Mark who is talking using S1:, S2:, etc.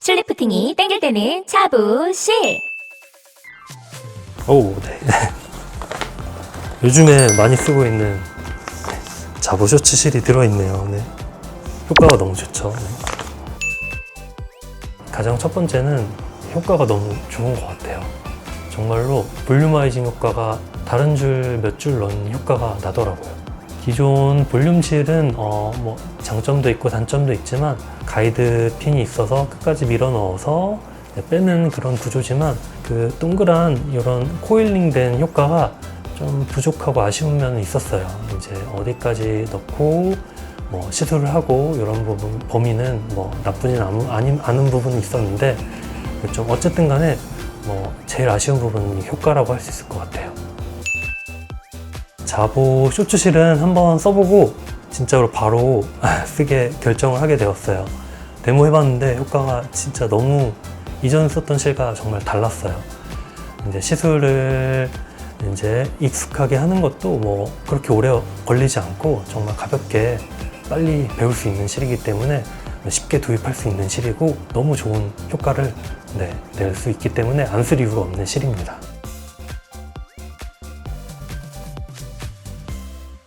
S1: 슬리프팅이 땡길 때는 자부실.
S2: 오, 네. 요즘에 많이 쓰고 있는 자보 쇼츠 실이 들어있네요. 네. 효과가 너무 좋죠. 네. 가장 첫 번째는 효과가 너무 좋은 것 같아요. 정말로 볼륨아이징 효과가 다른 줄 몇 줄 넣은 효과가 나더라고요. 기존 볼륨실은 어, 뭐 장점도 있고 단점도 있지만 가이드 핀이 있어서 끝까지 밀어 넣어서 빼는 그런 구조지만 그 동그란 이런 코일링 된 효과가 좀 부족하고 아쉬운 면은 있었어요. 이제 어디까지 넣고 뭐 시술을 하고 이런 부분 범위는 뭐 나쁘진 아니, 않은 부분이 있었는데 좀 어쨌든 간에 뭐 제일 아쉬운 부분은 이 효과라고 할 수 있을 것 같아요. 자보 쇼츠실은 한번 써보고 진짜로 바로 쓰게 결정을 하게 되었어요. 데모 해봤는데 효과가 진짜 너무 이전 썼던 실과 정말 달랐어요. 이제 시술을 이제 익숙하게 하는 것도 뭐 그렇게 오래 걸리지 않고 정말 가볍게 빨리 배울 수 있는 실이기 때문에 쉽게 도입할 수 있는 실이고 너무 좋은 효과를 네, 낼 수 있기 때문에 안 쓸 이유가 없는 실입니다.